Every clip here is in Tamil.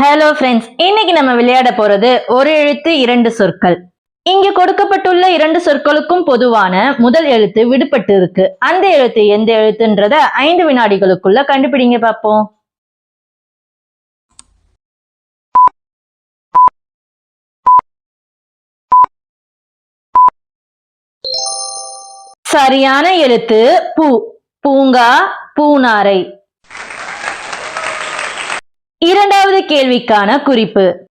ஹலோ ஃப்ரெண்ட்ஸ் இன்னைக்கு நம்ம விளையாட போறது ஒரு எழுத்து இரண்டு சொற்கள். இங்க கொடுக்கப்பட்டுள்ள இரண்டு சொற்களுக்கும் பொதுவான முதல் எழுத்து விடுபட்டு இருக்கு. அந்த எழுத்து எந்த எழுத்துன்றத ஐந்து வினாடிகளுக்குள்ள கண்டுபிடிங்க பார்ப்போம் சரியான எழுத்து பூ பூங்கா பூனாரை இரண்டாவது கேள்விக்கான குறிப்பு.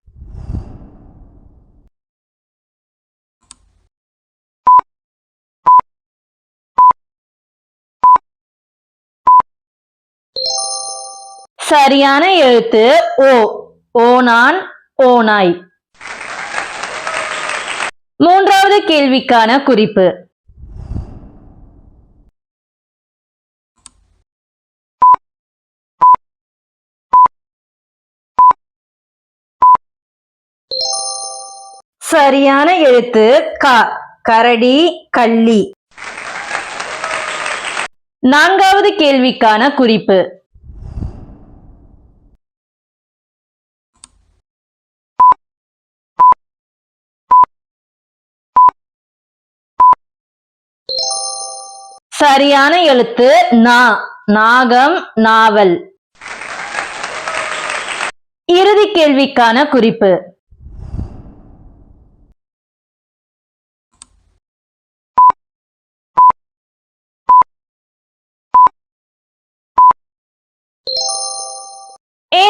சரியான எழுத்து ஓ ஓனான் ஓனாய் மூன்றாவது கேள்விக்கான குறிப்பு. சரியான எழுத்து க கரடி கள்ளி. நான்காவது கேள்விக்கான குறிப்பு. சரியான எழுத்து நா நாகம் நாவல். இறுதி கேள்விக்கான குறிப்பு.